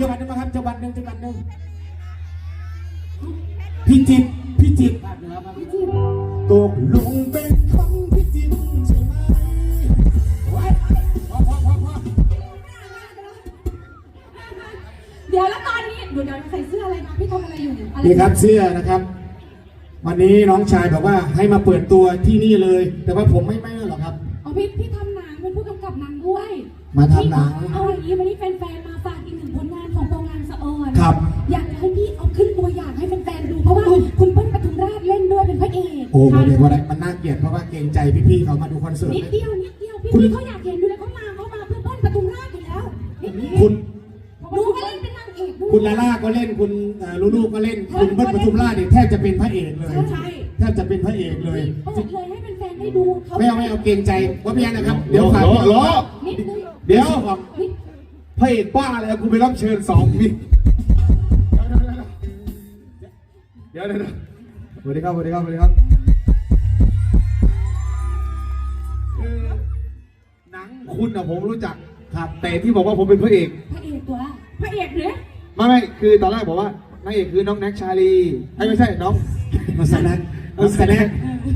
จังหวัดหนึงมาครับจังหวัดหนึ่งจังหวัดหนึ่งพิจิตรพิจิตรภาคเหนือครับตกลงเป็นคนพิจิตรใช่ไหมไว้พอพอพอพอเดี๋ยวแล้วตอนนี้เดี๋ยวเดี๋ยวใส่เสื้ออะไรนะพี่ทำอะไรอยู่อะไรนี่ครับเสื้อนะครับ วันนี้น้องชายบอกว่าให้มาเปิดตัวที่นี่เลย แต่ว่าผมไม่ไม่หรอกครับอ๋อพี่พี่ทำหนังเป็นผู้กำกับหนังด้วยมาทำหนัง เอาอย่างนี้วันนี้แฟนๆมา เอกโอ้โหเดี๋ยวว่าอะไรมันน่าเกลียดเพราะว่าเกรงใจพี่ๆเขามาดูคอนเสิร์ต นิดเลยเดียวนิดเดียวพี่คุณพี่เขาอยากเห็นดูแล้วเขามาเขามาเพื่อเปิ้ลปทุมราชอยู่แล้วนิดเดียวคุณหนูก็เล่นเป็นนางเอกด้วย คุณลาล่าก็เล่นคุณเอ่อลูลูก็เล่นคุณเบิ้ลปทุมราชเนี่ยแทบจะเป็นพระเอกเลยใช่ แทบจะเป็นพระเอกเลยเปิดเลยให้แฟนๆได้ดูเขาไม่เอาไม่เอาเกรงใจว่าพี่ยันนะครับเดี๋ยวฝากรอรอนิดนึงเดี๋ยวเฮ้ยพระเอกบ้าอะไรกูไปรับเชิญสองวิเดี๋ยวเดี๋ยวเดี๋ยวสวัสดีครับสวัสดีครับสวัสดีครับ คุณอะผมรู้จักครับแต่ที่บอกว่าผมเป็นพระเอก พระเอกตัวพระเอกเนี่ยไม่ไม่คือตอนแรกบอกว่านางเอกคือน้องแน็กชาลีไอ้ยไม่ใช่น้องมาสนักน้องสแน็ค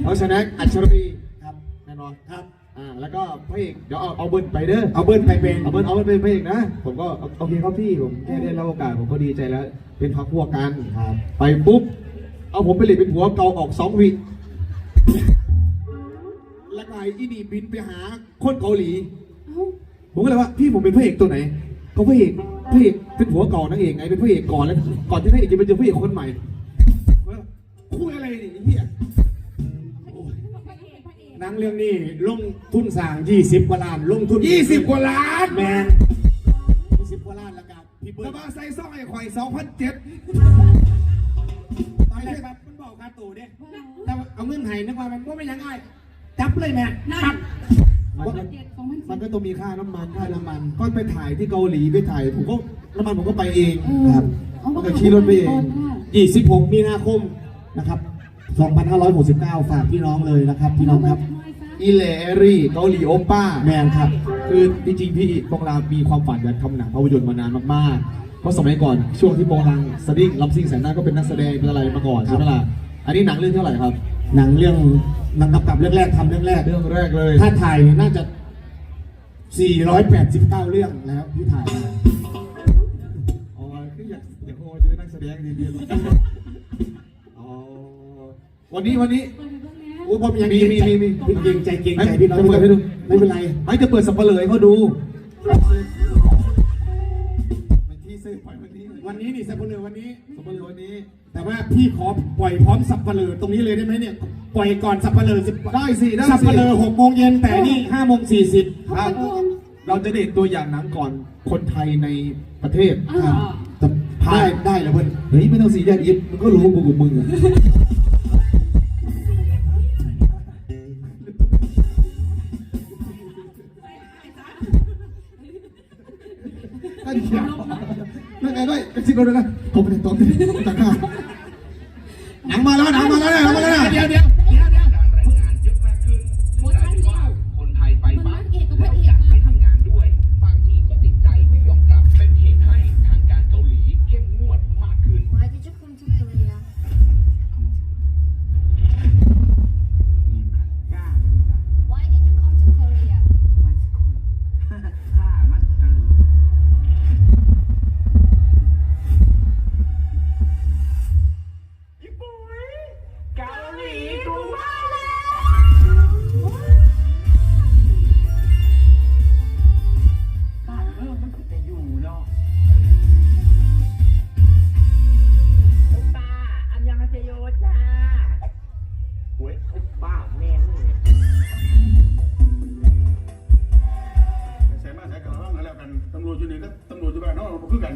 น้องสแน็คอัชรีครับแน่นอนครับอ่าแล้วก็พระเอกเดี๋ยวเอาเอาเบิ้ลไปเด้อเอาเบิ้ลไปเป็นเอาเบิ้ลเอาเบิ้ลเป็นพระเอกนะผมก็โอเคครับพี่ผมแค่ได้รับโอกาสผมก็ดีใจแล้ว เป็นพักพวกกันครับไปปุ๊บเอาผมไปเล่นเป็นผัวเกาออกสองวิแล้วไงอีนี่บินไปหาคนเกาหลีเอ้า ผมก็เลยว่าพี่ผมเป็นพระเอกตัวไหนเขาพระเอกพระเอกเป็นผัวเก่านางเอกไงเป็นพระเอกก่อนแล้วก่อนที่นางเอกจะเป็นเจอพระเอกคนใหม่ผมก็คุยอะไรนี่ไอ้เหี้ยพระเอกพระเอกหนังเรื่องนี้ลงทุนสร้าง 20 กว่าล้าน ลงทุนยี่สิบกว่าล้านแมน20 กว่าล้านแล้วกันพี่เบิ้แล้ลวมาใส่ซ่องไอ้ข่อยสองพันเจ็ดตอนแรกแบบมันบอกค่าตู่เนี่ยแต่ว่าเอาเงินไห้นึกว่ามันก็ไม่ยังไงจับเลยแม่นั่จัน บมันก็เจ็ดสองพันมันก็ต้องมีค่าน้ำมันค่าน้ำมัน ก็ไปถ่ายที่เกาหลีไปถ่ายผมก็น้ำมันผมก็ไปเองครับมันก็ขี่รถไปเอง26 มีนาคมนะครับ 2569 ฝากพี่น้องเลยนะครับ พี่น้องครับอีเลรี่เกาหลีโอป้าแมนครับ คือจริงๆพี่โปองลางมีความฝันอยากทำหนังภาพยนตร์มานานมากๆ เพราะสมัยก่อนช่วงที่โปองลางสดิ้งรับซิ่งแสนหน้าก็เป็นนักแสดงเป็นอะไรมาก่อนครัใช่บไหมล่ะอันนี้หนังเรื่องเท่าไหร่ครับ หนังเรื่องหนังกำกับเรื่องแรกทำเรื่องแรก เรื่องแรกเลยถ้าถ่ายน่าจะ 489 เรื่องแล้วที่ถ่ายมาอ๋อคืออยากอยากโอ้จะเป็นนักแสดงดีๆอ๋อวันนี้วันนี้โอ้ผมยังมีมีมีมีเกรงใจเกรงใจพี่น้องจะเปิดให้ดูไม่เป็นไรไม่จะเปิดสับเปลือยเขาดูมันที่ซื้อปล่อยวันนี้เลยวันนี้นี่สัปเหร่อวันนี้สับเปลือยวันนี้ แต่ว่าพี่ขอปล่อยพร้อมสับเปลือตรงนี้เลยได้ไหมเนี่ย ปล่อยก่อนสับเปลือสิบได้สิได้สับสิเปลือหกโมงเย็นแต่นี่ห้าโมงสี่สิบครับเราจะได้เห็นตัวอย่างหนังก่อนคนไทยในประเทศอ่าแต่ได้ได้เหรอเพื่อนเฮ้ยไม่ต้องสีแยกยิบมันก็รู้กูกับมึงอะ ไงด้วยกระซิบเราด้วยนะผมเป็นตัวเป็นตะกร้าหนังมาแล้วหนังมาแล้วเนี่ยหนังมาแล้วเนี่ย เดี๋ยวเดี๋ยว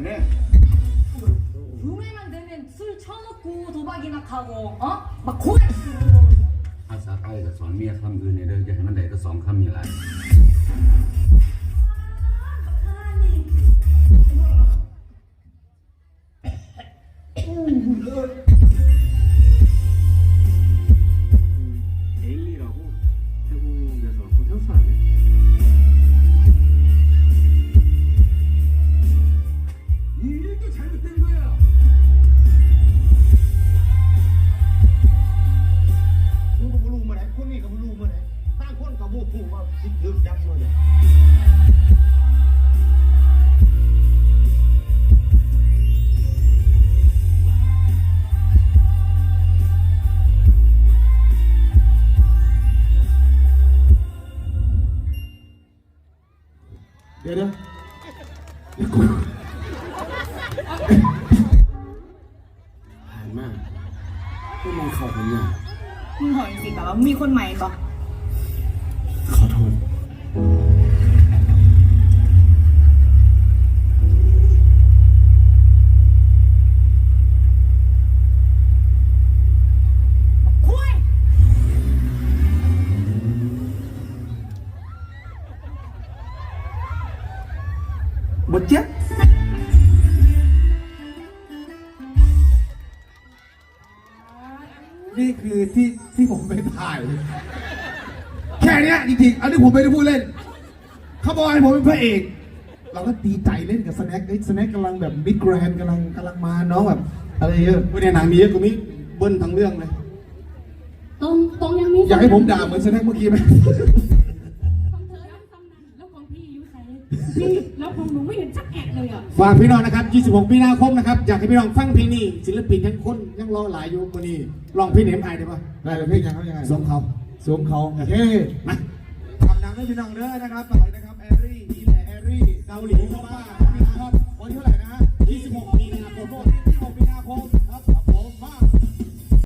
อกมันคือกันแน่ rum에만 되면 술 쳐놓고 도박이나 하고 어? 막 고야 ภาษาไทยก็สอนเมียคำอื่นในเด้อจะให้มันได้ก็สองคำนี่แหละ ดี๋ยวเดี๋ยวผ่านมากก็มองเขาผมเนี่ยมึงหอยสิแบบว่ามีคนใหม่บอก บดเจ็บนี่คือที่ที่ผมไปถ่าย แค่เนี้ยจริงๆ อันนี้ผมไม่ได้พูดเล่น เขาบอกให้ผมเป็นพระเอก เราก็ดีใจเล่นกับสแน็คไอ้สแน็คกำลังแบบมิดแกรนกำลังกำลังมาน้องแบบ อะไรเยอะวันนี้หนังมีเยอะกว่านี้เบิ้ลทั้งเรื่องเลย ตรงตรงยังมีอยากให้ผมด่าเหมือนสแน็คเมื่อกี้ไหม ของเธอยังตำนานแล้วของพี่อยู่ไหนพี่แล้วของ หนูไม่เห็นสักแอะเลยอะ ฝากพี่น้องนะครับ 26 มีนาคมนะครับ อยากให้พี่น้องฟังเพลงนี้ ศิลปินยังคนยังรอหลายอยู่วันนี้ลองพี่เหนมไอได้ปะได้เลยเพลงยังเขายังไงสวมเขาสวมเขาโอเคมาทำหนังให้พี่น้องเด้อนะครับต่อไปนะครับแอรี่อีแลแอรี่เกาหลีเข้ามาพี่น้องครับวันที่เท่าไหร่นะฮะ26มี